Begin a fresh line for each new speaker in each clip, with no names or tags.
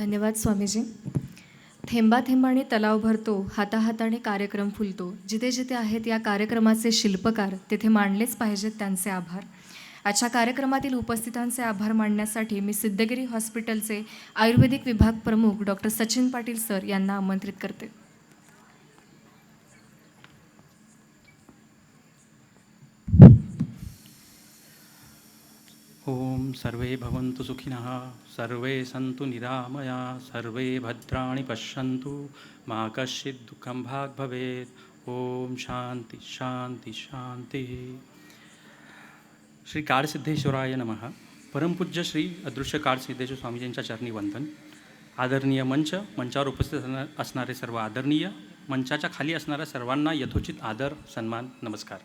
धन्यवाद स्वामीजी. थेंबा थेंबाने तलाव भरतो हाताहाताने कार्यक्रम फुलतो. जिथे जिथे आहेत या कार्यक्रमाचे शिल्पकार तिथे मांडलेच पाहिजेत त्यांचे आभार. आजच्या कार्यक्रमातील उपस्थितांचे आभार मांडण्यासाठी मी सिद्धगिरी हॉस्पिटलचे आयुर्वेदिक विभाग प्रमुख डॉक्टर सचिन पाटील सर यांना आमंत्रित करते.
ॐ सर्वे भवन्तु सुखिनः सर्वे सन्तु निरामया सर्वे भद्राणि पश्यन्तु मा कश्चित् दुःखं भाग् भवेत्। ॐ शान्ति शान्ति शान्तिः। श्री काळसिद्धेश्वराय नमः। परमपूज्य श्री अदृश्य काळसिद्धेश्वर स्वामीजींच्या चरणी वंदन। आदरणीय मंच मंचावर उपस्थित असणारे सर्व आदरणीय मंचाच्या खाली असणाऱ्या सर्वांना यथोचित आदर सन्मान नमस्कार।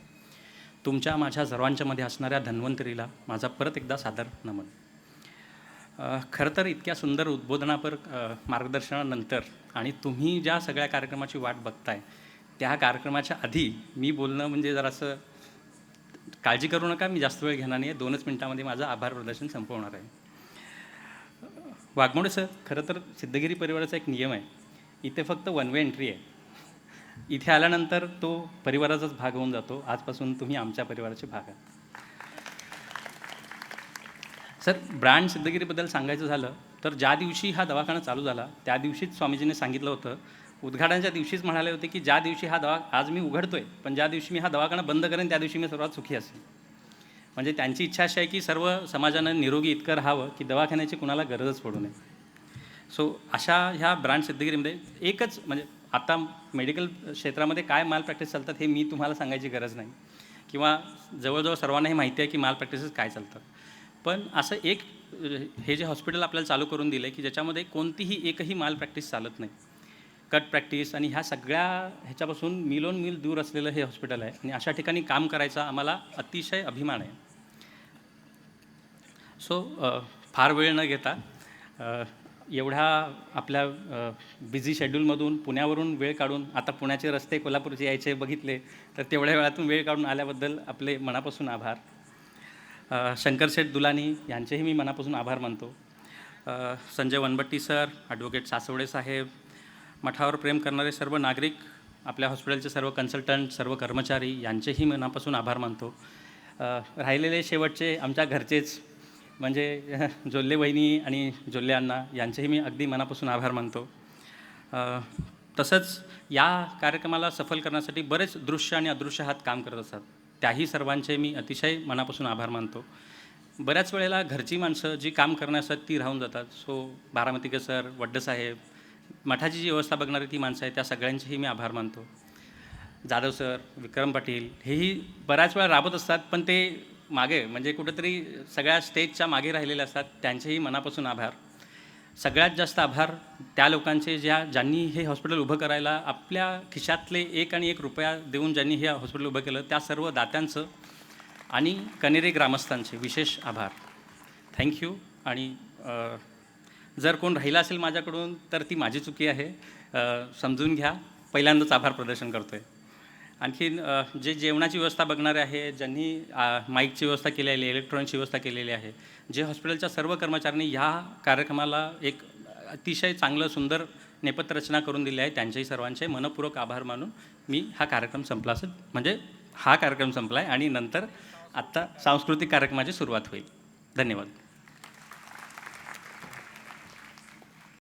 तुमच्या माझ्या सर्वांच्या मध्ये असणाऱ्या धन्वंतरीला माझा परत एकदा सादर नमन. खरं तर इतक्या सुंदर उद्बोधनापर मार्गदर्शनानंतर आणि तुम्ही ज्या सगळ्या कार्यक्रमाची वाट बघताय त्या कार्यक्रमाच्या आधी मी बोलणं म्हणजे जरासं काळजी करू नका मी जास्त वेळ घेणार नाही आहे दोनच मिनटामध्ये माझं आभार प्रदर्शन संपवणार आहे. वाघमोडे सर खरं तर सिद्धगिरी परिवाराचा एक नियम आहे इथे फक्त वन वे एंट्री आहे. इथे आल्यानंतर तो परिवाराचाच भाग होऊन जातो. आजपासून तुम्ही आमच्या परिवाराचे भाग आहात. सर ब्रँड सिद्धगिरीबद्दल सांगायचं झालं तर ज्या दिवशी हा दवाखाना चालू झाला त्या दिवशीच स्वामीजीने सांगितलं होतं. उद्घाटनाच्या दिवशीच म्हणाले होते की ज्या दिवशी हा दवा आज मी उघडतोय पण ज्या दिवशी मी हा दवाखाना बंद करेन त्या दिवशी मी सर्वात सुखी असेल म्हणजे त्यांची इच्छा अशी आहे की सर्व समाजानं निरोगी इतकं राहावं की दवाखान्याची कुणाला गरजच पडू नये. सो अशा ह्या ब्रँड सिद्धगिरीमध्ये एकच म्हणजे आता मेडिकल क्षेत्रामध्ये काय माल प्रॅक्टिस चालतात हे मी तुम्हाला सांगायची गरज नाही. किंवा जवळजवळ सर्वांना हे माहिती आहे की माल प्रॅक्टिसेस काय चालतात. पण असं एक हे जे हॉस्पिटल आपल्याला चालू करून दिलं आहे की ज्याच्यामध्ये कोणतीही एकही माल प्रॅक्टिस चालत नाही. कट प्रॅक्टिस आणि ह्या सगळ्या ह्याच्यापासून मिलोन मिल दूर असलेलं हे हॉस्पिटल आहे आणि अशा ठिकाणी काम करायचा आम्हाला अतिशय अभिमान आहे. सो फार वेळ न घेता एवढा आपल्या बिझी शेड्यूलमधून पुण्यावरून वेळ काढून आता पुण्याचे रस्ते कोल्हापूरचे यायचे बघितले तर तेवढ्या वेळातून वेळ काढून आल्याबद्दल आपले मनापासून आभार. शंकरशेठ दुलानी यांचेही मी मनापासून आभार मानतो. संजय वनबट्टी सर ॲडव्होकेट सासवडे साहेब मठावर प्रेम करणारे सर्व नागरिक आपल्या हॉस्पिटलचे सर्व कन्सल्टंट सर्व कर्मचारी यांचेही मनापासून आभार मानतो. राहिलेले शेवटचे आमच्या घरचेच म्हणजे जोल्ले वहिनी आणि जोल्ले अण्णा यांचेही मी अगदी मनापासून आभार मानतो. तसंच या कार्यक्रमाला सफल करण्यासाठी बरेच दृश्य आणि अदृश्य हात काम करत असतात. त्याही सर्वांचे मी अतिशय मनापासून आभार मानतो. बऱ्याच वेळेला घरची माणसं जी काम करण्यासाठी ती राहून जातात. सो बारामतीकर सर वड्डसाहेब मठाची जी व्यवस्था बघणारी ती माणसं आहेत त्या सगळ्यांचेही मी आभार मानतो. जाधव सर विक्रम पाटील हेही बऱ्याच वेळा राबत असतात पण ते मागे म्हणजे कुठेतरी सगळ्या स्टेजच्या मागे राहिलेले असतात त्यांचेही मनापासून आभार. सगळ्यात जास्त आभार त्या लोकांचे ज्या ज्यांनी हे हॉस्पिटल उभं करायला आपल्या खिशातले एक आणि एक रुपया देऊन ज्यांनी हे हॉस्पिटल उभं केलं त्या सर्व दात्यांचं आणि कनेरे ग्रामस्थांचे विशेष आभार. थँक्यू आणि जर कोण राहिला असेल माझ्याकडून तर ती माझी चुकी आहे. समजून घ्या. पहिल्यांदाच आभार प्रदर्शन करतो आहे आणखीन जे जेवणाची व्यवस्था बघणारे आहे ज्यांनी माईकची व्यवस्था केलेली आहे इलेक्ट्रॉनिकची व्यवस्था केलेली आहे जे हॉस्पिटलच्या सर्व कर्मचाऱ्यांनी ह्या कार्यक्रमाला एक अतिशय चांगलं सुंदर नेपथ्य रचना करून दिली आहे. त्यांच्याही सर्वांचे मनपूर्वक आभार मानून मी हा कार्यक्रम संपला असं म्हणजे हा कार्यक्रम संपला आहे आणि नंतर आत्ता सांस्कृतिक कार्यक्रमाची सुरुवात होईल. धन्यवाद.